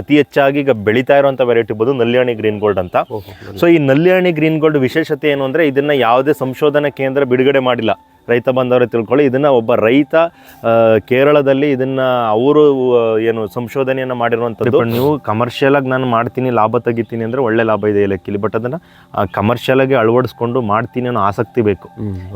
ಅತಿ ಹೆಚ್ಚಾಗಿ ಈಗ ಬೆಳೀತಾ ಇರುವಂತ ವೆರೈಟಿ ಬಂದು ನಲ್ಯಾಣಿ ಗ್ರೀನ್ ಗೋಲ್ಡ್ ಅಂತ. ಸೊ ಈ ನಲ್ಯಾಣಿ ಗ್ರೀನ್ ಗೋಲ್ಡ್ ವಿಶೇಷತೆ ಏನು ಅಂದ್ರೆ ಇದನ್ನ ಯಾವುದೇ ಸಂಶೋಧನಾ ಕೇಂದ್ರ ಬಿಡುಗಡೆ ಮಾಡಿಲ್ಲ. ರೈತ ಬಂದವರೇ ತಿಳ್ಕೊಳ್ಳಿ. ಇದನ್ನ ಒಬ್ಬ ರೈತ ಕೇರಳದಲ್ಲಿ ಇದನ್ನ ಅವರು ಏನು ಸಂಶೋಧನೆಯನ್ನ ಮಾಡಿರುವಂಥದ್ದು ನೀವು ಕಮರ್ಷಿಯಲ್ ಆಗಿ ನಾನು ಮಾಡ್ತೀನಿ ಲಾಭ ತೆಗಿತೀನಿ ಅಂದ್ರೆ ಒಳ್ಳೆ ಲಾಭ ಇದೆ ಏಲಕ್ಕಿಲಿ ಬಟ್ ಅದನ್ನ ಕಮರ್ಷಿಯಲ್ ಆಗಿ ಅಳವಡಿಸ್ಕೊಂಡು ಮಾಡ್ತೀನಿ ಅನ್ನೋ ಆಸಕ್ತಿ ಬೇಕು.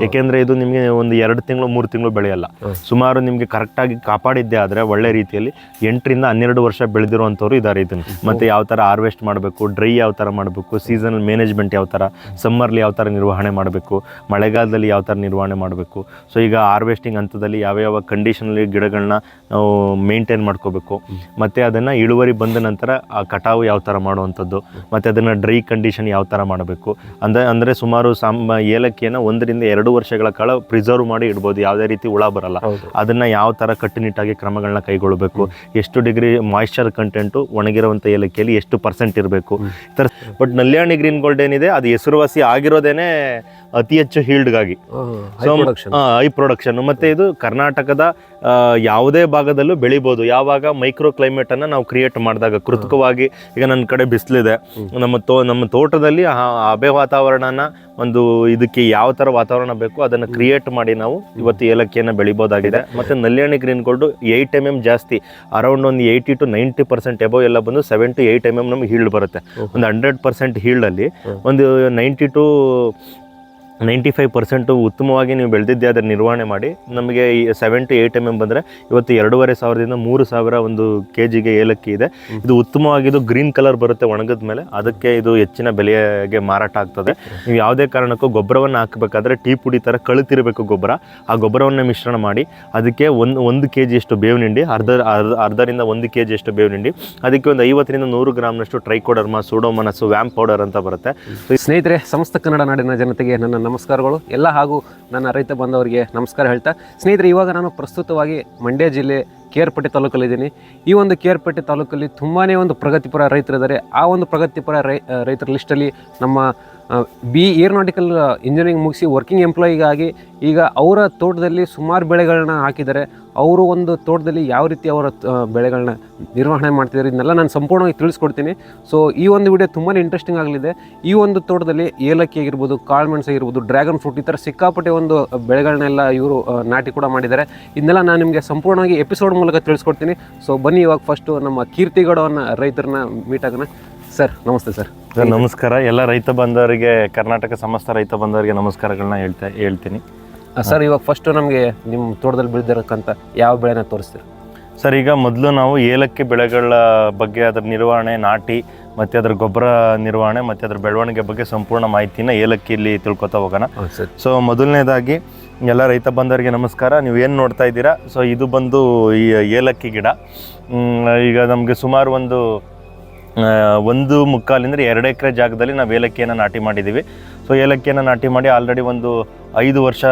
ಏಕೆಂದರೆ ಇದು ನಿಮಗೆ ಒಂದು ಎರಡು ತಿಂಗಳು ಮೂರು ತಿಂಗಳು ಬೆಳೆಯಲ್ಲ. ಸುಮಾರು ನಿಮಗೆ ಕರೆಕ್ಟಾಗಿ ಕಾಪಾಡಿದ್ದೆ ಆದರೆ ಒಳ್ಳೆ ರೀತಿಯಲ್ಲಿ ಎಂಟರಿಂದ ಹನ್ನೆರಡು ವರ್ಷ ಬೆಳೆದಿರುವಂಥವ್ರು ಇದ್ದಾರೆ ಇದನ್ನು. ಮತ್ತೆ ಯಾವ ಥರ ಹಾರ್ವೆಸ್ಟ್ ಮಾಡಬೇಕು ಡ್ರೈ ಯಾವ ಥರ ಮಾಡಬೇಕು ಸೀಸನಲ್ ಮ್ಯಾನೇಜ್ಮೆಂಟ್ ಯಾವ ಥರ ಸಮ್ಮರ್ಲಿ ಯಾವ ಥರ ನಿರ್ವಹಣೆ ಮಾಡಬೇಕು ಮಳೆಗಾಲದಲ್ಲಿ ಯಾವ ಥರ ನಿರ್ವಹಣೆ ಮಾಡಬೇಕು. ಸೊ ಈಗ ಹಾರ್ವೆಸ್ಟಿಂಗ್ ಹಂತದಲ್ಲಿ ಯಾವ ಕಂಡೀಷನಲ್ಲಿ ಗಿಡಗಳನ್ನ ನಾವು ಮೇಂಟೈನ್ ಮಾಡ್ಕೋಬೇಕು. ಮತ್ತು ಅದನ್ನು ಇಳುವರಿ ಬಂದ ನಂತರ ಆ ಕಟಾವು ಯಾವ ಥರ ಮಾಡುವಂಥದ್ದು ಮತ್ತು ಅದನ್ನು ಡ್ರೈ ಕಂಡೀಷನ್ ಯಾವ ಥರ ಮಾಡಬೇಕು. ಅಂದರೆ ಅಂದರೆ ಸುಮಾರು ಸಾಮ್ ಏಲಕ್ಕಿಯನ್ನು ಒಂದರಿಂದ ಎರಡು ವರ್ಷಗಳ ಕಾಲ ಪ್ರಿಸರ್ವ್ ಮಾಡಿ ಇಡ್ಬೋದು. ಯಾವುದೇ ರೀತಿ ಹುಳ ಬರಲ್ಲ. ಅದನ್ನು ಯಾವ ಥರ ಕಟ್ಟುನಿಟ್ಟಾಗಿ ಕ್ರಮಗಳನ್ನ ಕೈಗೊಳ್ಳಬೇಕು ಎಷ್ಟು ಡಿಗ್ರಿ ಮಾಯಿಶ್ಚರ್ ಕಂಟೆಂಟು ಒಣಗಿರುವಂಥ ಏಲಕ್ಕಿಯಲ್ಲಿ ಎಷ್ಟು ಪರ್ಸೆಂಟ್ ಇರಬೇಕು. ಈ ಥರ ಬಟ್ ನಲ್ಯಾಣಿ ಗ್ರೀನ್ ಗೋಲ್ಡ್ ಏನಿದೆ ಅದು ಹೆಸರುವಾಸಿ ಆಗಿರೋದೇನೆ ಅತಿ ಹೆಚ್ಚು ಹೀಲ್ಡ್ಗಾಗಿ. ಹೈ ಪ್ರೊಡಕ್ಷನ್ ಮತ್ತೆ ಇದು ಕರ್ನಾಟಕದ ಯಾವುದೇ ಭಾಗದಲ್ಲೂ ಬೆಳಿಬೋದು. ಯಾವಾಗ ಮೈಕ್ರೋ ಕ್ಲೈಮೇಟ್ ಅನ್ನ ನಾವು ಕ್ರಿಯೇಟ್ ಮಾಡಿದಾಗ ಕೃತಕವಾಗಿ ಈಗ ನನ್ನ ಕಡೆ ಬಿಸಿಲಿದೆ. ನಮ್ಮ ತೋ ನಮ್ಮ ತೋಟದಲ್ಲಿ ಆ ಹಬೆ ವಾತಾವರಣನ ಒಂದು ಇದಕ್ಕೆ ಯಾವ ತರ ವಾತಾವರಣ ಬೇಕು ಅದನ್ನ ಕ್ರಿಯೇಟ್ ಮಾಡಿ ನಾವು ಇವತ್ತು ಏಲಕ್ಕಿಯನ್ನು ಬೆಳಿಬೋದಾಗಿದೆ. ಮತ್ತೆ Nalyani green gold eight M M ಜಾಸ್ತಿ. ಅರೌಂಡ್ ಒಂದು eighty to ninety percent above ಎಲ್ಲ ಬಂದು seven to eight M M ನಮ್ಗೆ ಹೀಲ್ಡ್ ಬರುತ್ತೆ. ಒಂದು ಹಂಡ್ರೆಡ್ ಪರ್ಸೆಂಟ್ ಹೀಲ್ಡಲ್ಲಿ ಒಂದು ninety to ninety five percent ಉತ್ತಮವಾಗಿ ನೀವು ಬೆಳೆದಿದ್ದೆ ಅದರ ನಿರ್ವಹಣೆ ಮಾಡಿ ನಮಗೆ ಈ seven to eight M M ಬಂದರೆ ಇವತ್ತು ಎರಡೂವರೆ ಸಾವಿರದಿಂದ ಮೂರು ಸಾವಿರ ಒಂದು ಕೆ ಜಿಗೆ ಏಲಕ್ಕಿ ಇದೆ. ಇದು ಉತ್ತಮವಾಗಿದ್ದು ಗ್ರೀನ್ ಕಲರ್ ಬರುತ್ತೆ ಒಣಗಿದ ಮೇಲೆ ಅದಕ್ಕೆ ಇದು ಹೆಚ್ಚಿನ ಬೆಲೆಗೆ ಮಾರಾಟ ಆಗ್ತದೆ. ನೀವು ಯಾವುದೇ ಕಾರಣಕ್ಕೂ ಗೊಬ್ಬರವನ್ನು ಹಾಕಬೇಕಾದ್ರೆ ಟೀ ಪುಡಿ ಥರ ಕಳುತಿರಬೇಕು ಗೊಬ್ಬರ. ಆ ಗೊಬ್ಬರವನ್ನು ಮಿಶ್ರಣ ಮಾಡಿ ಅದಕ್ಕೆ ಒಂದು ಒಂದು ಕೆ ಜಿಯಷ್ಟು ಬೇವಿನ ಹಿಂಡಿ ಅರ್ಧ ಅರ್ಧ ಅರ್ಧರಿಂದ ಒಂದು ಕೆ ಜಿಯಷ್ಟು ಬೇವಿನ ಹಿಂಡಿ ಅದಕ್ಕೆ ಒಂದು ಐವತ್ತರಿಂದ ನೂರು ಗ್ರಾಮ್ನಷ್ಟು ಟ್ರೈಕೋಡರ್ಮ ಸೂಡೋಮನಸ್ಸು ವ್ಯಾಂಪ್ ಪೌಡರ್ ಅಂತ ಬರುತ್ತೆ. ಸ್ನೇಹಿತರೆ ಸಮಸ್ತ ಕನ್ನಡ ನಾಡಿನ ಜನತೆಗೆ ನನ್ನ ನಮಸ್ಕಾರಗಳು. ಎಲ್ಲ ಹಾಗೂ ನನ್ನ ರೈತ ಬಂದವರಿಗೆ ನಮಸ್ಕಾರ ಹೇಳ್ತಾ, ಸ್ನೇಹಿತರೆ, ಇವಾಗ ನಾನು ಪ್ರಸ್ತುತವಾಗಿ ಮಂಡ್ಯ ಜಿಲ್ಲೆ ಕೇರ್ಪಟ್ಟಿ ತಾಲೂಕಲ್ಲಿದ್ದೀನಿ. ಈ ಒಂದು ಕೇರ್ಪಟ್ಟಿ ತಾಲೂಕಲ್ಲಿ ತುಂಬಾ ಒಂದು ಪ್ರಗತಿಪರ ರೈತರಿದ್ದಾರೆ. ಆ ಒಂದು ಪ್ರಗತಿಪರ ರೈ, ರೈತರ ಲಿಸ್ಟಲ್ಲಿ ನಮ್ಮ ಬಿ ಏರೋನಾಟಿಕಲ್ ಇಂಜಿನಿಯರಿಂಗ್ ಮುಗಿಸಿ ವರ್ಕಿಂಗ್ ಎಂಪ್ಲಾಯಿಗಾಗಿ ಈಗ ಅವರ ತೋಟದಲ್ಲಿ ಸುಮಾರು ಬೆಳೆಗಳನ್ನ ಹಾಕಿದ್ದಾರೆ. ಅವರು ಒಂದು ತೋಟದಲ್ಲಿ ಯಾವ ರೀತಿ ಅವರ ಬೆಳೆಗಳನ್ನ ನಿರ್ವಹಣೆ ಮಾಡ್ತಿದ್ದಾರೆ ಇದನ್ನೆಲ್ಲ ನಾನು ಸಂಪೂರ್ಣವಾಗಿ ತಿಳಿಸ್ಕೊಡ್ತೀನಿ. ಸೊ ಈ ಒಂದು ವಿಡಿಯೋ ತುಂಬಾ ಇಂಟ್ರೆಸ್ಟಿಂಗ್ ಆಗಲಿದೆ. ಈ ಒಂದು ತೋಟದಲ್ಲಿ ಏಲಕ್ಕಿ ಆಗಿರ್ಬೋದು ಕಾಳುಮೆಣಸು ಆಗಿರ್ಬೋದು ಡ್ರ್ಯಾಗನ್ ಫ್ರೂಟ್ ಈ ಥರ ಸಿಕ್ಕಾಪಟ್ಟೆ ಒಂದು ಬೆಳೆಗಳನ್ನೆಲ್ಲ ಇವರು ನಾಟಿ ಕೂಡ ಮಾಡಿದ್ದಾರೆ. ಇದನ್ನೆಲ್ಲ ನಾನು ನಿಮಗೆ ಸಂಪೂರ್ಣವಾಗಿ ಎಪಿಸೋಡ್ ಮೂಲಕ ತಿಳಿಸ್ಕೊಡ್ತೀನಿ. ಸೊ ಬನ್ನಿ ಇವಾಗ ಫಸ್ಟು ನಮ್ಮ ಕೀರ್ತಿಗೌಡವನ್ನು ರೈತರನ್ನ ಮೀಟ್ ಆಗೋಣ. ಸರ್ ನಮಸ್ತೆ ಸರ್ ನಮಸ್ಕಾರ. ಎಲ್ಲ ರೈತ ಬಂದವರಿಗೆ ಕರ್ನಾಟಕ ಸಮಸ್ತ ರೈತ ಬಂದವರಿಗೆ ನಮಸ್ಕಾರಗಳನ್ನ ಹೇಳ್ತಾ ಹೇಳ್ತೀನಿ. ಸರ್ ಇವಾಗ ಫಸ್ಟು ನಮಗೆ ನಿಮ್ಮ ತೋಟದಲ್ಲಿ ಬೆಳೆದಿರಕ್ಕಂಥ ಯಾವ ಬೆಳೆನ ತೋರಿಸ್ತೀರಿ? ಸರ್ ಈಗ ಮೊದಲು ನಾವು ಏಲಕ್ಕಿ ಬೆಳೆಗಳ ಬಗ್ಗೆ ಅದರ ನಿರ್ವಹಣೆ ನಾಟಿ ಮತ್ತು ಅದರ ಗೊಬ್ಬರ ನಿರ್ವಹಣೆ ಮತ್ತು ಅದರ ಬೆಳವಣಿಗೆ ಬಗ್ಗೆ ಸಂಪೂರ್ಣ ಮಾಹಿತಿನ ಏಲಕ್ಕಿಯಲ್ಲಿ ತಿಳ್ಕೊತಾ ಹೋಗೋಣ. ಸರ್. ಸೊ ಮೊದಲನೇದಾಗಿ ಎಲ್ಲ ರೈತ ಬಂದವರಿಗೆ ನಮಸ್ಕಾರ. ನೀವು ಏನು ನೋಡ್ತಾ ಇದ್ದೀರಾ? ಸೊ ಇದು ಬಂದು ಈ ಏಲಕ್ಕಿ ಗಿಡ. ಈಗ ನಮಗೆ ಸುಮಾರು ಒಂದು ಒಂದು ಮುಕ್ಕಾಲಿಂದ ಎರಡು ಎಕರೆ ಜಾಗದಲ್ಲಿ ನಾವು ಏಲಕ್ಕಿಯನ್ನು ನಾಟಿ ಮಾಡಿದ್ದೀವಿ. ಸೊ ಏಲಕ್ಕಿಯನ್ನು ನಾಟಿ ಮಾಡಿ ಆಲ್ರೆಡಿ ಒಂದು ಐದು ವರ್ಷ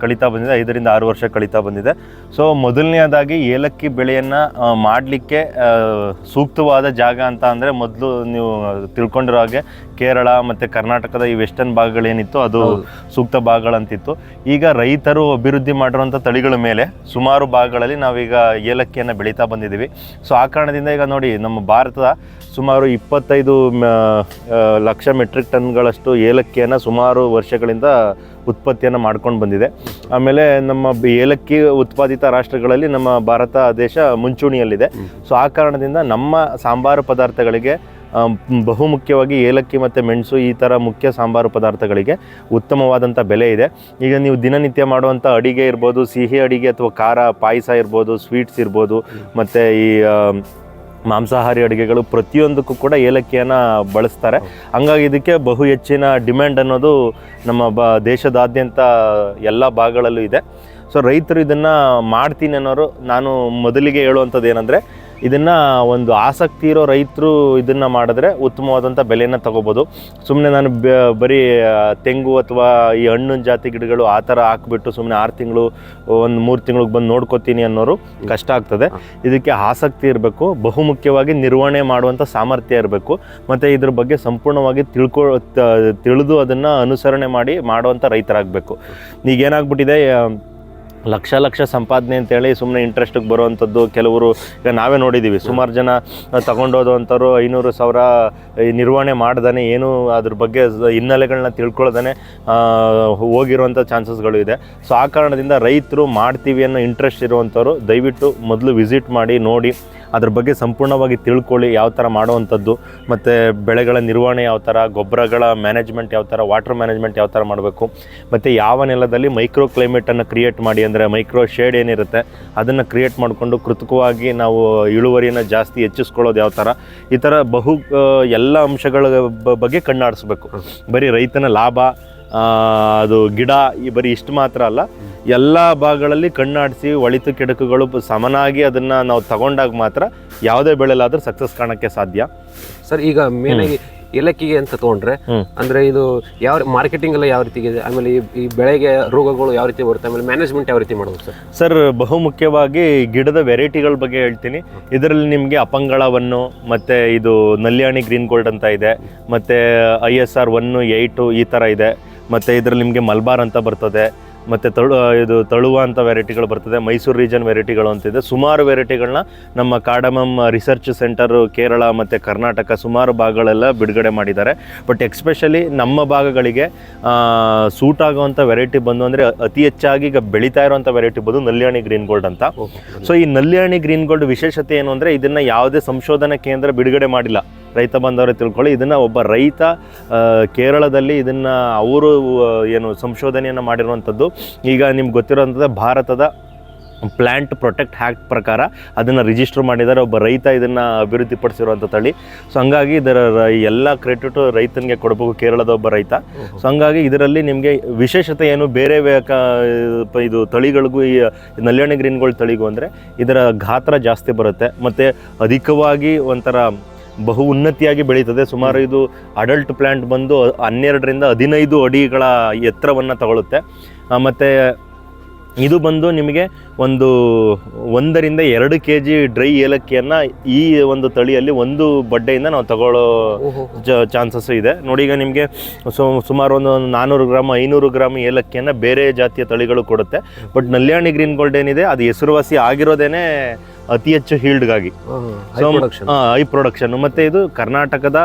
ಕಳೀತಾ ಬಂದಿದೆ, ಐದರಿಂದ ಆರು ವರ್ಷ ಕಳೀತಾ ಬಂದಿದೆ. ಸೊ ಮೊದಲನೇದಾಗಿ ಏಲಕ್ಕಿ ಬೆಳೆಯನ್ನು ಮಾಡಲಿಕ್ಕೆ ಸೂಕ್ತವಾದ ಜಾಗ ಅಂತ ಅಂದರೆ ಮೊದಲು ನೀವು ತಿಳ್ಕೊಂಡಿರೋ ಹಾಗೆ ಕೇರಳ ಮತ್ತು ಕರ್ನಾಟಕದ ಈ ವೆಸ್ಟರ್ನ್ ಭಾಗಗಳೇನಿತ್ತು ಅದು ಸೂಕ್ತ ಭಾಗಗಳಂತಿತ್ತು. ಈಗ ರೈತರು ಅಭಿವೃದ್ಧಿ ಮಾಡಿರುವಂಥ ತಳಿಗಳ ಮೇಲೆ ಸುಮಾರು ಭಾಗಗಳಲ್ಲಿ ನಾವೀಗ ಏಲಕ್ಕಿಯನ್ನು ಬೆಳೀತಾ ಬಂದಿದ್ದೀವಿ. ಸೊ ಆ ಕಾರಣದಿಂದ ಈಗ ನೋಡಿ ನಮ್ಮ ಭಾರತದ ಸುಮಾರು ಇಪ್ಪತ್ತೈದು ಲಕ್ಷ ಮೆಟ್ರಿಕ್ ಟನ್ಗಳಷ್ಟು ಏಲಕ್ಕಿಯನ್ನು ಸುಮಾರು ವರ್ಷಗಳಿಂದ ಉತ್ಪತ್ತಿಯನ್ನು ಮಾಡ್ಕೊಂಡು ಬಂದಿದೆ. ಆಮೇಲೆ ನಮ್ಮ ಏಲಕ್ಕಿ ಉತ್ಪಾದಿತ ರಾಷ್ಟ್ರಗಳಲ್ಲಿ ನಮ್ಮ ಭಾರತ ದೇಶ ಮುಂಚೂಣಿಯಲ್ಲಿದೆ. ಸೊ ಆ ಕಾರಣದಿಂದ ನಮ್ಮ ಸಾಂಬಾರು ಪದಾರ್ಥಗಳಿಗೆ ಬಹುಮುಖ್ಯವಾಗಿ ಏಲಕ್ಕಿ ಮತ್ತು ಮೆಣಸು ಈ ಥರ ಮುಖ್ಯ ಸಾಂಬಾರು ಪದಾರ್ಥಗಳಿಗೆ ಉತ್ತಮವಾದಂಥ ಬೆಲೆ ಇದೆ. ಈಗ ನೀವು ದಿನನಿತ್ಯ ಮಾಡುವಂಥ ಅಡಿಗೆ ಇರ್ಬೋದು ಸಿಹಿ ಅಡಿಗೆ ಅಥವಾ ಖಾರ ಪಾಯಸ ಇರ್ಬೋದು ಸ್ವೀಟ್ಸ್ ಇರ್ಬೋದು ಮತ್ತು ಈ ಮಾಂಸಾಹಾರಿ ಅಡುಗೆಗಳು ಪ್ರತಿಯೊಂದಕ್ಕೂ ಕೂಡ ಏಲಕ್ಕಿಯನ್ನು ಬಳಸ್ತಾರೆ. ಹಂಗಾಗಿ ಇದಕ್ಕೆ ಬಹು ಹೆಚ್ಚಿನ ಡಿಮ್ಯಾಂಡ್ ಅನ್ನೋದು ನಮ್ಮ ಬ, ದೇಶದಾದ್ಯಂತ ಎಲ್ಲ ಭಾಗಗಳಲ್ಲೂ ಇದೆ. ಸೊ ರೈತರು ಇದನ್ನು ಮಾಡ್ತೀನಿ ಅನ್ನೋರು ನಾನು ಮೊದಲಿಗೆ ಹೇಳುವಂಥದ್ದು ಏನಂದರೆ ಇದನ್ನು ಒಂದು ಆಸಕ್ತಿ ಇರೋ ರೈತರು ಇದನ್ನು ಮಾಡಿದ್ರೆ ಉತ್ತಮವಾದಂಥ ಬೆಲೆಯನ್ನು ತಗೋಬೋದು. ಸುಮ್ಮನೆ ನಾನು ಬರೀ ತೆಂಗು ಅಥವಾ ಈ ಹಣ್ಣಿನ ಜಾತಿ ಗಿಡಗಳು ಆ ಥರ ಹಾಕ್ಬಿಟ್ಟು ಸುಮ್ಮನೆ ಆರು ತಿಂಗಳು, ಒಂದು ಮೂರು ತಿಂಗಳಿಗೆ ಬಂದು ನೋಡ್ಕೋತೀನಿ ಅನ್ನೋರು ಕಷ್ಟ ಆಗ್ತದೆ. ಇದಕ್ಕೆ ಆಸಕ್ತಿ ಇರಬೇಕು, ಬಹುಮುಖ್ಯವಾಗಿ ನಿರ್ವಹಣೆ ಮಾಡುವಂಥ ಸಾಮರ್ಥ್ಯ ಇರಬೇಕು. ಮತ್ತು ಇದ್ರ ಬಗ್ಗೆ ಸಂಪೂರ್ಣವಾಗಿ ತಿಳ್ಕೊ ತಿಳಿದು ಅದನ್ನು ಅನುಸರಣೆ ಮಾಡಿ ಮಾಡುವಂಥ ರೈತರಾಗಬೇಕು. ಈಗ ಏನಾಗ್ಬಿಟ್ಟಿದೆ ಲಕ್ಷ ಲಕ್ಷ ಸಂಪಾದನೆ ಅಂತೇಳಿ ಸುಮ್ಮನೆ ಇಂಟ್ರೆಸ್ಟಿಗೆ ಬರುವಂಥದ್ದು ಕೆಲವರು ಈಗ ನಾವೇ ನೋಡಿದ್ದೀವಿ ಸುಮಾರು ಜನ ತಗೊಂಡೋದಂಥವ್ರು ಐನೂರು ಸಾವಿರ ನಿರ್ವಹಣೆ ಮಾಡ್ದಾನೆ, ಏನು ಅದ್ರ ಬಗ್ಗೆ ಹಿನ್ನೆಲೆಗಳನ್ನ ತಿಳ್ಕೊಳ್ದಾನೆ ಹೋಗಿರುವಂಥ ಚಾನ್ಸಸ್ಗಳು ಇದೆ. ಸೊ ಆ ಕಾರಣದಿಂದ ರೈತರು ಮಾಡ್ತೀವಿ ಅನ್ನೋ ಇಂಟ್ರೆಸ್ಟ್ ಇರುವಂಥವ್ರು ದಯವಿಟ್ಟು ಮೊದಲು ವಿಸಿಟ್ ಮಾಡಿ ನೋಡಿ. ಅದ್ರ ಬಗ್ಗೆ ಸಂಪೂರ್ಣವಾಗಿ ತಿಳ್ಕೊಳ್ಳಿ ಯಾವ ಥರ ಮಾಡುವಂಥದ್ದು, ಮತ್ತು ಬೆಳೆಗಳ ನಿರ್ವಹಣೆ ಯಾವ ಥರ, ಗೊಬ್ಬರಗಳ ಮ್ಯಾನೇಜ್ಮೆಂಟ್ ಯಾವ ಥರ ವಾಟರ್ ಮ್ಯಾನೇಜ್ಮೆಂಟ್ ಯಾವ ಥರ ಮಾಡಬೇಕು, ಮತ್ತು ಯಾವ ನೆಲದಲ್ಲಿ ಮೈಕ್ರೋ ಕ್ಲೈಮೇಟನ್ನು ಕ್ರಿಯೇಟ್ ಮಾಡಿ ಅಂದರೆ ಮೈಕ್ರೋ ಶೇಡ್ ಏನಿರುತ್ತೆ, ಅದನ್ನು ಕ್ರಿಯೇಟ್ ಮಾಡಿಕೊಂಡು ಕೃತಕವಾಗಿ ನಾವು ಇಳುವರಿಯನ್ನು ಜಾಸ್ತಿ ಹೆಚ್ಚಿಸ್ಕೊಳ್ಳೋದು ಯಾವ ಥರ, ಈ ಥರ ಬಹು ಎಲ್ಲ ಅಂಶಗಳ ಬಗ್ಗೆ ಕಣ್ಣಾಡಿಸ್ಬೇಕು. ಬರೀ ರೈತನ ಲಾಭ ಅದು ಗಿಡ, ಈ ಬರೀ ಇಷ್ಟು ಮಾತ್ರ ಅಲ್ಲ ಎಲ್ಲ ಭಾಗಗಳಲ್ಲಿ ಕಣ್ಣಾಡಿಸಿ ಒಳಿತು ಕೆಡಕುಗಳು ಸಮನಾಗಿ ಅದನ್ನು ನಾವು ತಗೊಂಡಾಗ ಮಾತ್ರ ಯಾವುದೇ ಬೆಳೆಲಾದರೂ ಸಕ್ಸಸ್ ಕಾಣೋಕ್ಕೆ ಸಾಧ್ಯ. ಸರ್ ಈಗ ಮೇನಾಗಿ ಏಲಕ್ಕಿಗೆ ಅಂತ ತಗೊಂಡ್ರೆ. ಅಂದ್ರೆ ಇದು ಯಾವ ಮಾರ್ಕೆಟಿಂಗ್ ಎಲ್ಲ ಯಾವ ರೀತಿ ಇದೆ ಆಮೇಲೆ ಈ- ಈ ಬೆಳೆಗೆ ರೋಗಗಳು ಯಾವ ರೀತಿ ಬರುತ್ತೆ? ಆಮೇಲೆ ಮ್ಯಾನೇಜ್ಮೆಂಟ್ ಯಾವ ರೀತಿ ಮಾಡೋದು ಸರ್? ಸರ್ ಬಹುಮುಖ್ಯವಾಗಿ ಗಿಡದ ವೆರೈಟಿಗಳ ಬಗ್ಗೆ ಹೇಳ್ತೀನಿ. ಇದರಲ್ಲಿ ನಿಮಗೆ ಅಪಂಗಳವನ್ನು ಮತ್ತು ಇದು ನಲ್ಯಾಣಿ ಗ್ರೀನ್ ಗೋಲ್ಡ್ ಅಂತ ಇದೆ ಮತ್ತು I S R one eight ಈ ಥರ ಇದೆ ಮತ್ತು ಇದರಲ್ಲಿ ನಿಮಗೆ ಮಲ್ಬಾರ್ ಅಂತ ಬರ್ತದೆ ಮತ್ತು ತಳು ಇದು ತಳುವ ಅಂತ ವೆರೈಟಿಗಳು ಬರ್ತದೆ. ಮೈಸೂರು ರೀಜನ್ ವೆರೈಟಿಗಳು ಅಂತಿದೆ ಸುಮಾರು ವೆರೈಟಿಗಳನ್ನ ನಮ್ಮ ಕಾಡಮಮ್ ರಿಸರ್ಚ್ ಸೆಂಟರು ಕೇರಳ ಮತ್ತು ಕರ್ನಾಟಕ ಸುಮಾರು ಭಾಗಗಳೆಲ್ಲ ಬಿಡುಗಡೆ ಮಾಡಿದ್ದಾರೆ. ಬಟ್ ಎಕ್ಸ್ಪೆಷಲಿ ನಮ್ಮ ಭಾಗಗಳಿಗೆ ಸೂಟ್ ಆಗುವಂಥ ವೆರೈಟಿ ಬಂದು ಅಂದರೆ ಅತಿ ಹೆಚ್ಚಾಗಿ ಈಗ ಬೆಳೀತಾ ಇರುವಂಥ ವೆರೈಟಿ ಬಂದು ನಲ್ಯಾಣಿ ಗ್ರೀನ್ ಗೋಲ್ಡ್ ಅಂತ. ಸೊ ಈ ನಲ್ಯಾಣಿ ಗ್ರೀನ್ ಗೋಲ್ಡ್ ವಿಶೇಷತೆ ಏನು ಅಂದರೆ ಇದನ್ನು ಯಾವುದೇ ಸಂಶೋಧನಾ ಕೇಂದ್ರ ಬಿಡುಗಡೆ ಮಾಡಿಲ್ಲ. ರೈತ ಬಂದವರೇ ತಿಳ್ಕೊಳ್ಳಿ. ಇದನ್ನು ಒಬ್ಬ ರೈತ ಕೇರಳದಲ್ಲಿ ಇದನ್ನು ಅವರು ಏನು ಸಂಶೋಧನೆಯನ್ನು ಮಾಡಿರುವಂಥದ್ದು ಈಗ ನಿಮ್ಗೆ ಗೊತ್ತಿರುವಂಥದ್ದು ಭಾರತದ ಪ್ಲ್ಯಾಂಟ್ ಪ್ರೊಟೆಕ್ಟ್ ಹ್ಯಾಕ್ಟ್ ಪ್ರಕಾರ ಅದನ್ನು ರಿಜಿಸ್ಟರ್ ಮಾಡಿದ್ದಾರೆ. ಒಬ್ಬ ರೈತ ಇದನ್ನು ಅಭಿವೃದ್ಧಿಪಡಿಸಿರುವಂಥ ತಳಿ. ಸೊ ಹಂಗಾಗಿ ಇದರ ಎಲ್ಲ ಕ್ರೆಡಿಟು ರೈತನಿಗೆ ಕೊಡಬೇಕು ಕೇರಳದ ಒಬ್ಬ ರೈತ. ಸೊ ಹಂಗಾಗಿ ಇದರಲ್ಲಿ ನಿಮಗೆ ವಿಶೇಷತೆ ಏನು? ಬೇರೆ ಇದು ತಳಿಗಳಿಗೂ ಈ ನಲ್ಯಾಣಿ ಗ್ರೀನ್ಗಳ ತಳಿಗೂ ಅಂದರೆ ಇದರ ಗಾತ್ರ ಜಾಸ್ತಿ ಬರುತ್ತೆ. ಮತ್ತು ಅಧಿಕವಾಗಿ ಒಂಥರ ಬಹು ಉನ್ನತಿಯಾಗಿ ಬೆಳೀತದೆ. ಸುಮಾರು ಇದು ಅಡಲ್ಟ್ ಪ್ಲ್ಯಾಂಟ್ ಬಂದು ಹನ್ನೆರಡರಿಂದ ಹದಿನೈದು ಅಡಿಗಳ ಎತ್ತರವನ್ನು ತಗೊಳುತ್ತೆ. ಆ, ಮತ್ತು ಇದು ಬಂದು ನಿಮಗೆ ಒಂದು ಒಂದರಿಂದ ಎರಡು ಕೆ ಜಿ ಡ್ರೈ ಏಲಕ್ಕಿಯನ್ನು ಈ ಒಂದು ತಳಿಯಲ್ಲಿ ಒಂದು ಬಡ್ಡೆಯಿಂದ ನಾವು ತಗೊಳ್ಳೋ ಚಾನ್ಸಸ್ ಇದೆ. ನೋಡಿ ಈಗ ನಿಮಗೆ ಸೊ ಸುಮಾರು ಒಂದು ನಾನ್ನೂರು ಗ್ರಾಮ್ ಐನೂರು ಗ್ರಾಮ್ ಏಲಕ್ಕಿಯನ್ನು ಬೇರೆ ಜಾತಿಯ ತಳಿಗಳು ಕೊಡುತ್ತೆ. ಬಟ್ ನಲ್ಯಾಣಿ ಗ್ರೀನ್ ಗೋಲ್ಡ್ ಏನಿದೆ ಅದು ಹೆಸರುವಾಸಿ ಆಗಿರೋದೇನೆ ಅತಿ ಹೆಚ್ಚು ಹೀಲ್ಡ್ಗಾಗಿ. ಹೈ ಪ್ರೊಡಕ್ಷನ್ ಮತ್ತೆ ಇದು ಕರ್ನಾಟಕದ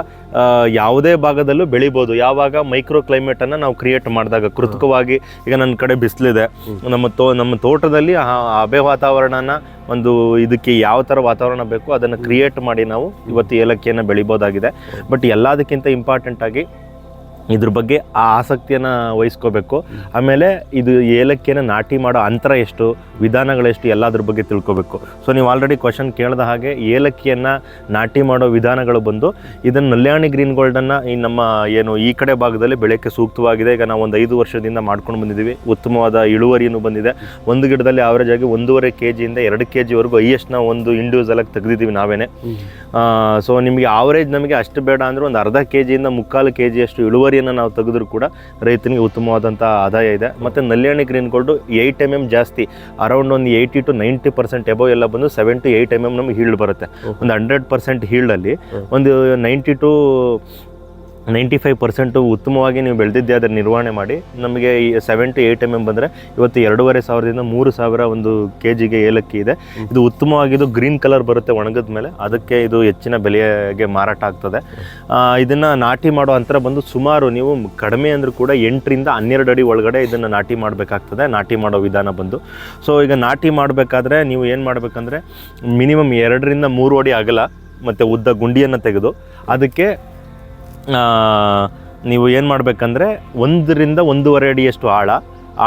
ಯಾವುದೇ ಭಾಗದಲ್ಲೂ ಬೆಳಿಬೋದು. ಯಾವಾಗ ಮೈಕ್ರೋ ಕ್ಲೈಮೇಟ್ ಅನ್ನ ನಾವು ಕ್ರಿಯೇಟ್ ಮಾಡಿದಾಗ ಕೃತಕವಾಗಿ ಈಗ ನನ್ನ ಕಡೆ ಬಿಸಿಲಿದೆ. ನಮ್ಮ ತೋ ನಮ್ಮ ತೋಟದಲ್ಲಿ ಆ ಅಬೆ ವಾತಾವರಣನ ಒಂದು ಇದಕ್ಕೆ ಯಾವ ಥರ ವಾತಾವರಣ ಬೇಕು ಅದನ್ನು ಕ್ರಿಯೇಟ್ ಮಾಡಿ ನಾವು ಇವತ್ತು ಏಲಕ್ಕಿಯನ್ನು ಬೆಳಿಬೋದಾಗಿದೆ. ಬಟ್ ಎಲ್ಲದಕ್ಕಿಂತ ಇಂಪಾರ್ಟೆಂಟ್ ಆಗಿ ಇದ್ರ ಬಗ್ಗೆ ಆ ಆಸಕ್ತಿಯನ್ನು ವಹಿಸ್ಕೋಬೇಕು. ಆಮೇಲೆ ಇದು ಏಲಕ್ಕಿಯನ್ನು ನಾಟಿ ಮಾಡೋ ಅಂತರ ಎಷ್ಟು ವಿಧಾನಗಳೆಷ್ಟು ಎಲ್ಲದ್ರ ಬಗ್ಗೆ ತಿಳ್ಕೊಬೇಕು. ಸೊ ನೀವು ಆಲ್ರೆಡಿ ಕ್ವಶನ್ ಕೇಳಿದ ಹಾಗೆ ಏಲಕ್ಕಿಯನ್ನು ನಾಟಿ ಮಾಡೋ ವಿಧಾನಗಳು ಬಂದು ಇದನ್ನು ನಲ್ಯಾಣಿ ಗ್ರೀನ್ ಗೋಲ್ಡನ್ನು ಈ ನಮ್ಮ ಏನು ಈ ಕಡೆ ಭಾಗದಲ್ಲಿ ಬೆಳೆಯೋಕ್ಕೆ ಸೂಕ್ತವಾಗಿದೆ. ಈಗ ನಾವು ಒಂದು ಐದು ವರ್ಷದಿಂದ ಮಾಡ್ಕೊಂಡು ಬಂದಿದ್ದೀವಿ ಉತ್ತಮವಾದ ಇಳುವರಿಯನ್ನು ಬಂದಿದೆ. ಒಂದು ಗಿಡದಲ್ಲಿ ಆವರೇಜ್ ಆಗಿ ಒಂದೂವರೆ ಕೆ ಜಿಯಿಂದ ಎರಡು ಕೆ ಜಿವರೆಗೂ ಹೈಯೆಸ್ಟ್ ಒಂದು ಒಂದು ಇಂಡಿವಿಜುವಲಾಗಿ ತೆಗೆದಿದ್ದೀವಿ ನಾವೇನೆ. ಸೊ ನಿಮಗೆ ಆವರೇಜ್ ನಮಗೆ ಅಷ್ಟು ಬೇಡ ಅಂದರೆ ಒಂದು ಅರ್ಧ ಕೆ ಜಿಯಿಂದ ಮುಕ್ಕಾಲು ಕೆ ಜಿಯಷ್ಟು ಇಳುವರಿಯನ್ನು ನಾವು ತೆಗೆದ್ರೂ ಕೂಡ ರೈತನಿಗೆ ಉತ್ತಮವಾದಂಥ ಆದಾಯ ಇದೆ. ಮತ್ತು Nalyani green gold eight M M ಜಾಸ್ತಿ ಅರೌಂಡ್ ಒಂದು eighty to ninety percent above ಎಲ್ಲ ಬಂದು seven to eight M M ನಮ್ಗೆ ಹೀಲ್ಡ್ ಬರುತ್ತೆ. ಒಂದು ಹಂಡ್ರೆಡ್ ಪರ್ಸೆಂಟ್ ಹೀಲ್ಡಲ್ಲಿ ಒಂದು ninety to ninety five percent ಉತ್ತಮವಾಗಿ ನೀವು ಬೆಳೆದಿದ್ದೆ ಅದರ ನಿರ್ವಹಣೆ ಮಾಡಿ ನಮಗೆ ಈ seven to eight M M ಬಂದರೆ ಇವತ್ತು ಎರಡೂವರೆ ಸಾವಿರದಿಂದ ಮೂರು ಸಾವಿರ ಒಂದು ಕೆ ಜಿಗೆ ಏಲಕ್ಕಿ ಇದೆ. ಇದು ಉತ್ತಮವಾಗಿದ್ದು ಗ್ರೀನ್ ಕಲರ್ ಬರುತ್ತೆ ಒಣಗಿದ ಮೇಲೆ. ಅದಕ್ಕೆ ಇದು ಹೆಚ್ಚಿನ ಬೆಲೆಗೆ ಮಾರಾಟ ಆಗ್ತದೆ. ಇದನ್ನು ನಾಟಿ ಮಾಡೋ ಅಂತರ ಬಂದು ಸುಮಾರು ನೀವು ಕಡಿಮೆ ಅಂದರೂ ಕೂಡ ಎಂಟರಿಂದ ಹನ್ನೆರಡು ಅಡಿ ಒಳಗಡೆ ಇದನ್ನು ನಾಟಿ ಮಾಡಬೇಕಾಗ್ತದೆ ನಾಟಿ ಮಾಡೋ ವಿಧಾನ ಬಂದು. ಸೊ ಈಗ ನಾಟಿ ಮಾಡಬೇಕಾದ್ರೆ ನೀವು ಏನು ಮಾಡಬೇಕಂದ್ರೆ ಮಿನಿಮಮ್ ಎರಡರಿಂದ ಮೂರು ಅಡಿ ಅಗಲ ಮತ್ತು ಉದ್ದ ಗುಂಡಿಯನ್ನು ತೆಗೆದು ಅದಕ್ಕೆ ನೀವು ಏನು ಮಾಡಬೇಕಂದ್ರೆ ಒಂದರಿಂದ ಒಂದೂವರೆ ಅಡಿಯಷ್ಟು ಆಳ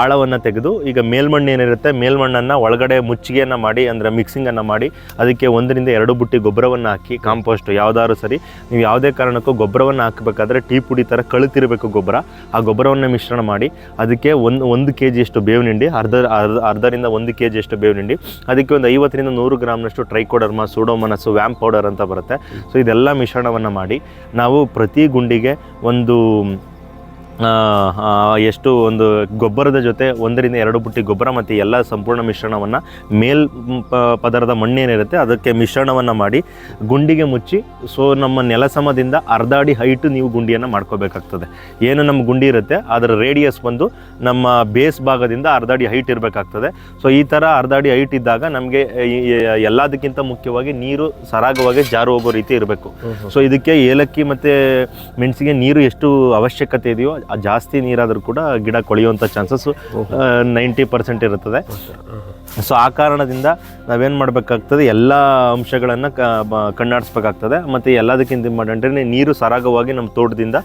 ಆಳವನ್ನು ತೆಗೆದು ಈಗ ಮೇಲ್ಮಣ್ಣು ಏನಿರುತ್ತೆ, ಮೇಲ್ಮಣ್ಣನ್ನು ಒಳಗಡೆ ಮುಚ್ಚಿಗೆಯನ್ನು ಮಾಡಿ, ಅಂದರೆ ಮಿಕ್ಸಿಂಗನ್ನು ಮಾಡಿ, ಅದಕ್ಕೆ ಒಂದರಿಂದ ಎರಡು ಬುಟ್ಟಿ ಗೊಬ್ಬರವನ್ನು ಹಾಕಿ ಕಾಂಪೋಸ್ಟ್ ಯಾವ್ದಾದ್ರು ಸರಿ, ನೀವು ಯಾವುದೇ ಕಾರಣಕ್ಕೂ ಗೊಬ್ಬರವನ್ನು ಹಾಕಬೇಕಾದ್ರೆ ಟೀ ಪುಡಿ ಥರ ಕಳುತಿರಬೇಕು ಗೊಬ್ಬರ. ಆ ಗೊಬ್ಬರವನ್ನು ಮಿಶ್ರಣ ಮಾಡಿ, ಅದಕ್ಕೆ ಒಂದು ಒಂದು ಕೆ ಜಿಯಷ್ಟು ಬೇವು ಹಿಂಡಿ ಅರ್ಧ ಅರ್ಧ, ಅರ್ಧರಿಂದ ಒಂದು ಕೆ ಜಿಯಷ್ಟು ಬೇವು ಹಿಂಡಿ ಅದಕ್ಕೆ ಒಂದು ಐವತ್ತರಿಂದ ನೂರು ಗ್ರಾಮ್ನಷ್ಟು ಟ್ರೈಕೋಡರ್ಮ ಸೂಡೋಮನಸ್ಸು ವ್ಯಾಮ್ ಪೌಡರ್ ಅಂತ ಬರುತ್ತೆ. ಸೊ ಇದೆಲ್ಲ ಮಿಶ್ರಣವನ್ನು ಮಾಡಿ, ನಾವು ಪ್ರತಿ ಗುಂಡಿಗೆ ಒಂದು ಎಷ್ಟು ಒಂದು ಗೊಬ್ಬರದ ಜೊತೆ ಒಂದರಿಂದ ಎರಡು ಬುಟ್ಟಿ ಗೊಬ್ಬರ ಮತ್ತು ಎಲ್ಲ ಸಂಪೂರ್ಣ ಮಿಶ್ರಣವನ್ನು ಮೇಲ್ ಪದರದ ಮಣ್ಣೇನಿರುತ್ತೆ ಅದಕ್ಕೆ ಮಿಶ್ರಣವನ್ನು ಮಾಡಿ ಗುಂಡಿಗೆ ಮುಚ್ಚಿ ಸೊ ನಮ್ಮ ನೆಲಸಮದಿಂದ ಅರ್ಧ ಅಡಿ ಹೈಟ್ ನೀವು ಗುಂಡಿಯನ್ನು ಮಾಡ್ಕೋಬೇಕಾಗ್ತದೆ. ಏನು ನಮ್ಮ ಗುಂಡಿ ಇರುತ್ತೆ ಅದರ ರೇಡಿಯಸ್ ಬಂದು ನಮ್ಮ ಬೇಸ್ ಭಾಗದಿಂದ ಅರ್ಧ ಅಡಿ ಹೈಟ್ ಇರಬೇಕಾಗ್ತದೆ. ಸೊ ಈ ಥರ ಅರ್ಧ ಅಡಿ ಹೈಟ್ ಇದ್ದಾಗ ನಮಗೆ ಎಲ್ಲದಕ್ಕಿಂತ ಮುಖ್ಯವಾಗಿ ನೀರು ಸರಾಗವಾಗಿ ಜಾರು ಹೋಗೋ ರೀತಿ ಇರಬೇಕು. ಸೊ ಇದಕ್ಕೆ ಏಲಕ್ಕಿ ಮತ್ತು ಮೆಣಸಿಗೆ ನೀರು ಎಷ್ಟು ಅವಶ್ಯಕತೆ ಇದೆಯೋ ಜಾಸ್ತಿ ನೀರಾದರೂ ಕೂಡ ಗಿಡ ಕೊಳೆಯುವಂಥ ಚಾನ್ಸಸ್ ನೈಂಟಿ ಪರ್ಸೆಂಟ್ ಇರುತ್ತದೆ. ಸೊ ಆ ಕಾರಣದಿಂದ ನಾವೇನು ಮಾಡಬೇಕಾಗ್ತದೆ ಎಲ್ಲ ಅಂಶಗಳನ್ನು ಕ ಕಣ್ಣಾಡಿಸ್ಬೇಕಾಗ್ತದೆ. ಮತ್ತು ಎಲ್ಲದಕ್ಕಿಂತ ಇಂಪಾರ್ಟೆಂಟ್ ನೀರು ಸರಾಗವಾಗಿ ನಮ್ಮ ತೋಟದಿಂದ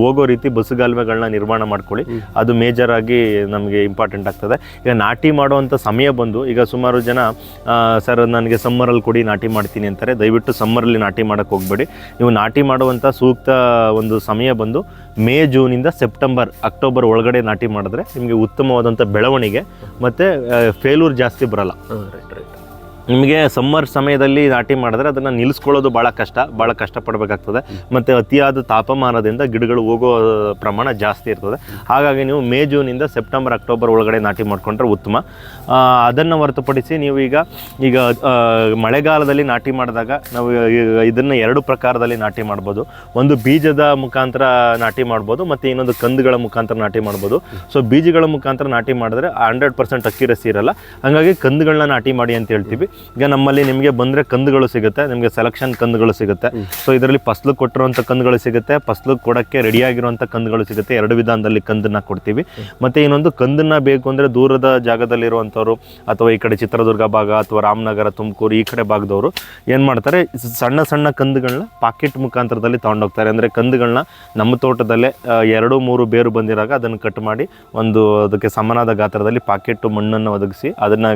ಹೋಗೋ ರೀತಿ ಬಸ್ಸುಗಾಲುವೆಗಳನ್ನ ನಿರ್ಮಾಣ ಮಾಡ್ಕೊಳ್ಳಿ. ಅದು ಮೇಜರ್ ಆಗಿ ನಮಗೆ ಇಂಪಾರ್ಟೆಂಟ್ ಆಗ್ತದೆ. ಈಗ ನಾಟಿ ಮಾಡುವಂಥ ಸಮಯ ಬಂದು ಈಗ ಸುಮಾರು ಜನ ಸರ್ ನನಗೆ ಸಮ್ಮರಲ್ಲಿ ಕೊಡಿ ನಾಟಿ ಮಾಡ್ತೀನಿ ಅಂತಾರೆ. ದಯವಿಟ್ಟು ಸಮ್ಮರಲ್ಲಿ ನಾಟಿ ಮಾಡೋಕ್ಕೆ ಹೋಗಬೇಡಿ. ನೀವು ನಾಟಿ ಮಾಡುವಂಥ ಸೂಕ್ತ ಒಂದು ಸಮಯ ಬಂದು ಮೇ ಜೂನಿಂದ ಸೆಪ್ಟೆಂಬರ್ ಅಕ್ಟೋಬರ್ ಒಳಗಡೆ ನಾಟಿ ಮಾಡಿದ್ರೆ ನಿಮಗೆ ಉತ್ತಮವಾದಂಥ ಬೆಳವಣಿಗೆ. ಮತ್ತು ಫೇಲ್ಯೂರ್ ಜಾಸ್ತಿ ಬರಲ್ಲ. ರೈಟ್ ರೈಟ್ ನಿಮಗೆ ಸಮ್ಮರ್ ಸಮಯದಲ್ಲಿ ನಾಟಿ ಮಾಡಿದ್ರೆ ಅದನ್ನು ನಿಲ್ಲಿಸ್ಕೊಳ್ಳೋದು ಭಾಳ ಕಷ್ಟ ಭಾಳ ಕಷ್ಟಪಡಬೇಕಾಗ್ತದೆ. ಮತ್ತು ಅತಿಯಾದ ತಾಪಮಾನದಿಂದ ಗಿಡಗಳು ಹೋಗೋ ಪ್ರಮಾಣ ಜಾಸ್ತಿ ಇರ್ತದೆ. ಹಾಗಾಗಿ ನೀವು ಮೇ ಜೂನಿಂದ ಸೆಪ್ಟೆಂಬರ್, ಅಕ್ಟೋಬರ್ ಒಳಗಡೆ ನಾಟಿ ಮಾಡಿಕೊಂಡ್ರೆ ಉತ್ತಮ. ಅದನ್ನು ಹೊರತುಪಡಿಸಿ ನೀವು ಈಗ ಈಗ ಮಳೆಗಾಲದಲ್ಲಿ ನಾಟಿ ಮಾಡಿದಾಗ ನಾವು ಇದನ್ನು ಎರಡು ಪ್ರಕಾರದಲ್ಲಿ ನಾಟಿ ಮಾಡ್ಬೋದು. ಒಂದು ಬೀಜದ ಮುಖಾಂತರ ನಾಟಿ ಮಾಡ್ಬೋದು, ಮತ್ತು ಇನ್ನೊಂದು ಕಂದುಗಳ ಮುಖಾಂತರ ನಾಟಿ ಮಾಡ್ಬೋದು. ಸೊ ಬೀಜಗಳ ಮುಖಾಂತರ ನಾಟಿ ಮಾಡಿದ್ರೆ ಹಂಡ್ರೆಡ್ ಪರ್ಸೆಂಟ್ ಅಕ್ಯುರಸಿ ಇರಲ್ಲ. ಹಾಗಾಗಿ ಕಂದುಗಳನ್ನ ನಾಟಿ ಮಾಡಿ ಅಂತ ಹೇಳ್ತೀವಿ. ಈಗ ನಮ್ಮಲ್ಲಿ ನಿಮಗೆ ಬಂದರೆ ಕಂದುಗಳು ಸಿಗುತ್ತೆ ನಿಮಗೆ ಸೆಲೆಕ್ಷನ್ ಕಂದುಗಳು ಸಿಗುತ್ತೆ. ಸೊ ಇದರಲ್ಲಿ ಫಸ್ಲು ಕೊಟ್ಟಿರುವಂಥ ಕಂದುಗಳು ಸಿಗುತ್ತೆ ಫಸ್ಲು ಕೊಡೋಕ್ಕೆ ರೆಡಿಯಾಗಿರುವಂಥ ಕಂದುಗಳು ಸಿಗುತ್ತೆ ಎರಡು ವಿಧಾನದಲ್ಲಿ ಕಂದನ್ನು ಕೊಡ್ತೀವಿ. ಮತ್ತು ಇನ್ನೊಂದು ಕಂದನ್ನು ಬೇಕು ಅಂದರೆ ದೂರದ ಜಾಗದಲ್ಲಿರುವಂಥವ್ರು ಅಥವಾ ಈ ಕಡೆ ಚಿತ್ರದುರ್ಗ ಭಾಗ ಅಥವಾ ರಾಮನಗರ ತುಮಕೂರು ಈ ಕಡೆ ಭಾಗದವರು ಏನು ಮಾಡ್ತಾರೆ ಸಣ್ಣ ಸಣ್ಣ ಕಂದುಗಳನ್ನ ಪಾಕೆಟ್ ಮುಖಾಂತರದಲ್ಲಿ ತೊಗೊಂಡೋಗ್ತಾರೆ ಅಂದರೆ ಕಂದುಗಳನ್ನ ನಮ್ಮ ತೋಟದಲ್ಲೇ ಎರಡು ಮೂರು ಬೇರು ಬಂದಿರಾಗ ಅದನ್ನು ಕಟ್ ಮಾಡಿ ಒಂದು ಅದಕ್ಕೆ ಸಮನಾದ ಗಾತ್ರದಲ್ಲಿ ಪಾಕೆಟ್ ಮಣ್ಣನ್ನು ಒದಗಿಸಿ ಅದನ್ನು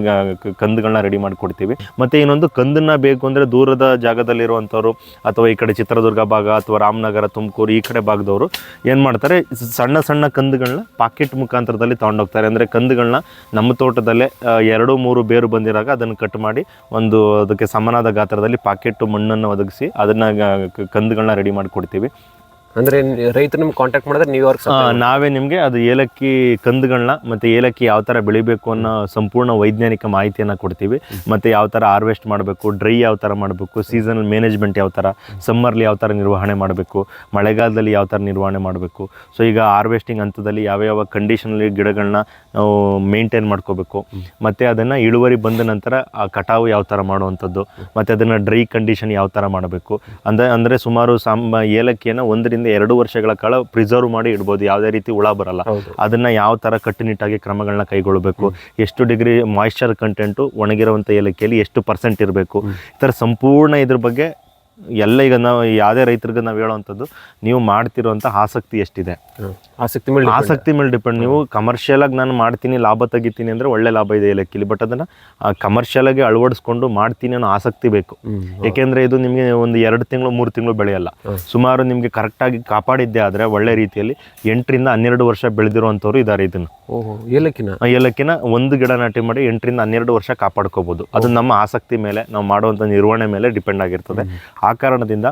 ಕಂದುಗಳನ್ನ ರೆಡಿ ಮಾಡಿ ಕೊಡ್ತೀವಿ ಮತ್ತು ಇನ್ನೊಂದು ಕಂದನ್ನ ಬೇಕು ಅಂದರೆ ದೂರದ ಜಾಗದಲ್ಲಿರುವಂಥವ್ರು ಅಥವಾ ಈ ಕಡೆ ಚಿತ್ರದುರ್ಗ ಭಾಗ ಅಥವಾ ರಾಮನಗರ, ತುಮಕೂರು ಈ ಕಡೆ ಭಾಗದವರು ಏನು ಮಾಡ್ತಾರೆ? ಸಣ್ಣ ಸಣ್ಣ ಕಂದುಗಳನ್ನ ಪಾಕೆಟ್ ಮುಖಾಂತರದಲ್ಲಿ ತೊಗೊಂಡೋಗ್ತಾರೆ ಅಂದರೆ ಕಂದುಗಳನ್ನ ನಮ್ಮ ತೋಟದಲ್ಲೇ ಎರಡು ಮೂರು ಬೇರು ಬಂದಿರಾಗ ಅದನ್ನು ಕಟ್ ಮಾಡಿ ಒಂದು ಅದಕ್ಕೆ ಸಮನಾದ ಗಾತ್ರದಲ್ಲಿ ಪಾಕೆಟ್ಟು ಮಣ್ಣನ್ನು ಒದಗಿಸಿ ಅದನ್ನು ಕಂದುಗಳನ್ನ ರೆಡಿ ಮಾಡಿ ಕೊಡ್ತೀವಿ ಅಂದ್ರೆ ರೈತರು ನಿಮ್ಗೆ ಕಾಂಟ್ಯಾಕ್ಟ್ ಮಾಡಿದ್ರೆ ನೀವು ಅವ್ರಿಗೆ ಆ, ನಾವೇ ನಿಮಗೆ ಅದು ಏಲಕ್ಕಿ ಕಂದುಗಳನ್ನ ಮತ್ತೆ ಏಲಕ್ಕಿ ಯಾವ ಥರ ಬೆಳಿಬೇಕು ಅನ್ನೋ ಸಂಪೂರ್ಣ ವೈಜ್ಞಾನಿಕ ಮಾಹಿತಿಯನ್ನು ಕೊಡ್ತೀವಿ. ಮತ್ತೆ ಯಾವ ಥರ ಹಾರ್ವೆಸ್ಟ್ ಮಾಡಬೇಕು ಡ್ರೈ ಯಾವ ಥರ ಮಾಡಬೇಕು ಸೀಸನಲ್ ಮ್ಯಾನೇಜ್ಮೆಂಟ್ ಯಾವ ಥರ ಸಮ್ಮರ್ಲಿ ಯಾವ ಥರ ನಿರ್ವಹಣೆ ಮಾಡಬೇಕು ಮಳೆಗಾಲದಲ್ಲಿ ಯಾವ ಥರ ನಿರ್ವಹಣೆ ಮಾಡಬೇಕು. ಸೊ ಈಗ ಹಾರ್ವೆಸ್ಟಿಂಗ್ ಹಂತದಲ್ಲಿ ಯಾವ ಯಾವ ಕಂಡೀಷನಲ್ಲಿ ಗಿಡಗಳನ್ನ ನಾವು ಮೇಂಟೈನ್ ಮಾಡ್ಕೋಬೇಕು. ಮತ್ತೆ ಅದನ್ನು ಇಳುವರಿ ಬಂದ ನಂತರ ಆ ಕಟಾವು ಯಾವ ಥರ ಮಾಡುವಂಥದ್ದು ಮತ್ತೆ ಅದನ್ನು ಡ್ರೈ ಕಂಡೀಷನ್ ಯಾವ ಥರ ಮಾಡಬೇಕು. ಅಂದರೆ ಅಂದರೆ ಸುಮಾರು ಸಾಂಬ ಏಲಕ್ಕಿಯನ್ನು ಒಂದರಿಂದ ಎರಡು ವರ್ಷಗಳ ಕಾಲ ಪ್ರಿಸರ್ವ್ ಮಾಡಿ ಇಡ್ಬೋದು. ಯಾವುದೇ ರೀತಿ ಹುಳ ಬರಲ್ಲ. ಅದನ್ನ ಯಾವ ಥರ ಕಟ್ಟುನಿಟ್ಟಾಗಿ ಕ್ರಮಗಳನ್ನ ಕೈಗೊಳ್ಳಬೇಕು ಎಷ್ಟು ಡಿಗ್ರಿ ಮಾಯಿಶ್ಚರ್ ಕಂಟೆಂಟು ಒಣಗಿರುವಂಥ ಏಲಕ್ಕಿಯಲ್ಲಿ ಎಷ್ಟು ಪರ್ಸೆಂಟ್ ಇರಬೇಕು ಈ ಥರ ಸಂಪೂರ್ಣ ಇದ್ರ ಬಗ್ಗೆ ಎಲ್ಲ ಈಗ ನಾವು ಯಾವುದೇ ರೈತರಿಗೆ ನಾವು ಹೇಳೋವಂಥದ್ದು ನೀವು ಮಾಡ್ತಿರೋಂಥ ಆಸಕ್ತಿ ಎಷ್ಟಿದೆ? ಆಸಕ್ತಿ ಮೇಲೆ ಆಸಕ್ತಿ ಮೇಲೆ ಡಿಪೆಂಡ್ ನೀವು ಕಮರ್ಷಿಯಲ್ ಆಗಿ ನಾನು ಮಾಡ್ತೀನಿ ಲಾಭ ತೆಗಿತೀನಿ ಅಂದರೆ ಒಳ್ಳೆ ಲಾಭ ಇದೆ ಏಲಕ್ಕಿಲಿ ಬಟ್ ಅದನ್ನು ಕಮರ್ಷಿಯಲ್ ಆಗಿ ಅಳವಡಿಸ್ಕೊಂಡು ಮಾಡ್ತೀನಿ ಅನ್ನೋ ಆಸಕ್ತಿ ಬೇಕು. ಏಕೆಂದರೆ ಇದು ನಿಮಗೆ ಒಂದು ಎರಡು ತಿಂಗಳು ಮೂರು ತಿಂಗಳು ಬೆಳೆಯಲ್ಲ. ಸುಮಾರು ನಿಮಗೆ ಕರೆಕ್ಟಾಗಿ ಕಾಪಾಡಿದ್ದೆ ಆದರೆ ಒಳ್ಳೆ ರೀತಿಯಲ್ಲಿ ಎಂಟರಿಂದ ಹನ್ನೆರಡು ವರ್ಷ ಬೆಳೆದಿರುವಂಥವ್ರು ಇದ್ದಾರೆ ಇದನ್ನು. ಓಹೋ ಏಲಕ್ಕಿನ? ಏಲಕ್ಕಿನ ಒಂದು ಗಿಡ ನಾಟಿ ಮಾಡಿ ಎಂಟರಿಂದ ಹನ್ನೆರಡು ವರ್ಷ ಕಾಪಾಡ್ಕೋಬೋದು. ಅದು ನಮ್ಮ ಆಸಕ್ತಿ ಮೇಲೆ ನಾವು ಮಾಡುವಂಥ ನಿರ್ವಹಣೆ ಮೇಲೆ ಡಿಪೆಂಡ್ ಆಗಿರ್ತದೆ. ಆ ಕಾರಣದಿಂದ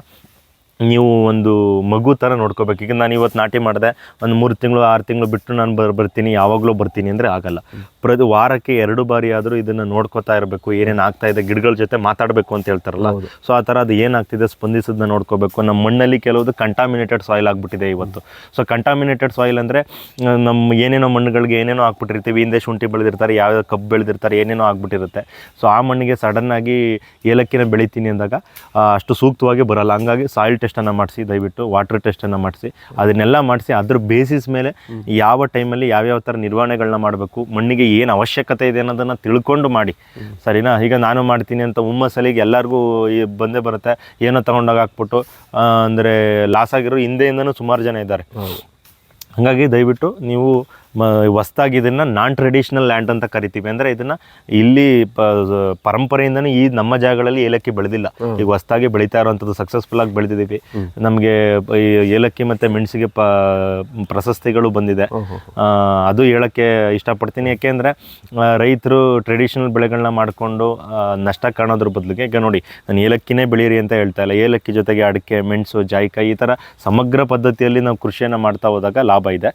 ನೀವು ಒಂದು ಮಗು ಥರ ನೋಡ್ಕೋಬೇಕು. ಈಗ ನಾನು ಇವತ್ತು ನಾಟಿ ಮಾಡಿದೆ, ಒಂದು ಮೂರು ತಿಂಗಳು, ಆರು ತಿಂಗಳು ಬಿಟ್ಟು ನಾನು ಬರ್, ಬರ್ತೀನಿ, ಯಾವಾಗಲೂ ಬರ್ತೀನಿ ಅಂದರೆ ಆಗಲ್ಲ. ಪ್ರತಿ ವಾರಕ್ಕೆ ಎರಡು ಬಾರಿ ಆದರೂ ಇದನ್ನು ನೋಡ್ಕೋತಾ ಇರಬೇಕು ಏನೇನು ಆಗ್ತಾ ಇದೆ ಗಿಡಗಳ ಜೊತೆ ಮಾತಾಡಬೇಕು ಅಂತ ಹೇಳ್ತಾರಲ್ಲ. ಸೊ ಆ ಥರ ಅದು ಏನಾಗ್ತಿದೆ ಸ್ಪಂದಿಸೋದನ್ನ ನೋಡ್ಕೋಬೇಕು. ನಮ್ಮ ಮಣ್ಣಲ್ಲಿ ಕೆಲವುದು ಕಂಟಾಮಿನೇಟೆಡ್ ಸಾಯಿಲ್ ಆಗಿಬಿಟ್ಟಿದೆ ಇವತ್ತು. ಸೊ ಕಂಟಾಮಿನೇಟೆಡ್ ಸಾಯಿಲ್ ಅಂದರೆ ನಮ್ಮ ಏನೇನೋ ಮಣ್ಣುಗಳಿಗೆ ಏನೇನೋ ಹಾಕ್ಬಿಟ್ಟಿರ್ತೀವಿ ಹಿಂದೆ ಶುಂಠಿ ಬೆಳೆದಿರ್ತಾರೆ ಯಾವ್ಯಾವ ಕಬ್ಬು ಬೆಳೆದಿರ್ತಾರೆ ಏನೇನೋ ಆಗ್ಬಿಟ್ಟಿರುತ್ತೆ. ಸೊ ಆ ಮಣ್ಣಿಗೆ ಸಡನ್ನಾಗಿ ಏಲಕ್ಕಿನ ಬೆಳಿತೀನಿ ಅಂದಾಗ ಅಷ್ಟು ಸೂಕ್ತವಾಗಿ ಬರಲ್ಲ. ಹಂಗಾಗಿ ಸಾಯಿಲ್ ಟೆಸ್ಟನ್ನು ಮಾಡಿಸಿ ದಯವಿಟ್ಟು ವಾಟರ್ ಟೆಸ್ಟನ್ನು ಮಾಡಿಸಿ. ಅದನ್ನೆಲ್ಲ ಮಾಡಿಸಿ ಅದ್ರ ಬೇಸಿಸ್ ಮೇಲೆ ಯಾವ ಟೈಮಲ್ಲಿ ಯಾವ್ಯಾವ ಥರ ನಿರ್ವಹಣೆಗಳನ್ನ ಮಾಡಬೇಕು ಮಣ್ಣಿಗೆ ಏನು ಅವಶ್ಯಕತೆ ಇದೆ ಅನ್ನೋದನ್ನು ತಿಳ್ಕೊಂಡು ಮಾಡಿ. ಸರಿನಾ? ಈಗ ನಾನು ಮಾಡ್ತೀನಿ ಅಂತ ಹುಮ್ಮಸ್ಸಲಿಗೆ ಎಲ್ಲರಿಗೂ ಈ ಬಂದೇ ಬರುತ್ತೆ. ಏನೋ ತೊಗೊಂಡಾಗ ಹಾಕ್ಬಿಟ್ಟು ಅಂದರೆ ಲಾಸ್ ಆಗಿರೋ ಹಿಂದೆಯಿಂದನೂ ಸುಮಾರು ಜನ ಇದ್ದಾರೆ. ಹಾಗಾಗಿ ದಯವಿಟ್ಟು ನೀವು ಹೊಸ್ದಾಗಿ ಇದನ್ನು ನಾನ್ ಟ್ರೆಡಿಷನಲ್ ಲ್ಯಾಂಡ್ ಅಂತ ಕರಿತೀವಿ. ಅಂದರೆ ಇದನ್ನು ಇಲ್ಲಿ ಪರಂಪರೆಯಿಂದನೂ ಈ ನಮ್ಮ ಜಾಗಗಳಲ್ಲಿ ಏಲಕ್ಕಿ ಬೆಳೆದಿಲ್ಲ. ಈಗ ಹೊಸ್ದಾಗಿ ಬೆಳೀತಾ ಇರುವಂಥದ್ದು ಸಕ್ಸಸ್ಫುಲ್ ಆಗಿ ಬೆಳೆದಿದ್ದೀವಿ. ನಮಗೆ ಈ ಏಲಕ್ಕಿ ಮತ್ತು ಮೆಣಸಿಗೆ ಪ ಪ್ರಶಸ್ತಿಗಳು ಬಂದಿದೆ. ಅದು ಹೇಳೋಕ್ಕೆ ಇಷ್ಟಪಡ್ತೀನಿ. ಯಾಕೆಂದರೆ ರೈತರು ಟ್ರೆಡಿಷನಲ್ ಬೆಳೆಗಳನ್ನ ಮಾಡಿಕೊಂಡು ನಷ್ಟ ಕಾಣೋದ್ರ ಬದಲಿಗೆ ಈಗ ನೋಡಿ ನಾನು ಏಲಕ್ಕಿನೇ ಬೆಳೀರಿ ಅಂತ ಹೇಳ್ತಾ ಇಲ್ಲ. ಏಲಕ್ಕಿ ಜೊತೆಗೆ ಅಡಿಕೆ ಮೆಣಸು ಜಾಯಿಕಾಯಿ ಈ ಥರ ಸಮಗ್ರ ಪದ್ಧತಿಯಲ್ಲಿ ನಾವು ಕೃಷಿಯನ್ನು ಮಾಡ್ತಾ ಹೋದಾಗ ಲಾಭ ಇದೆ.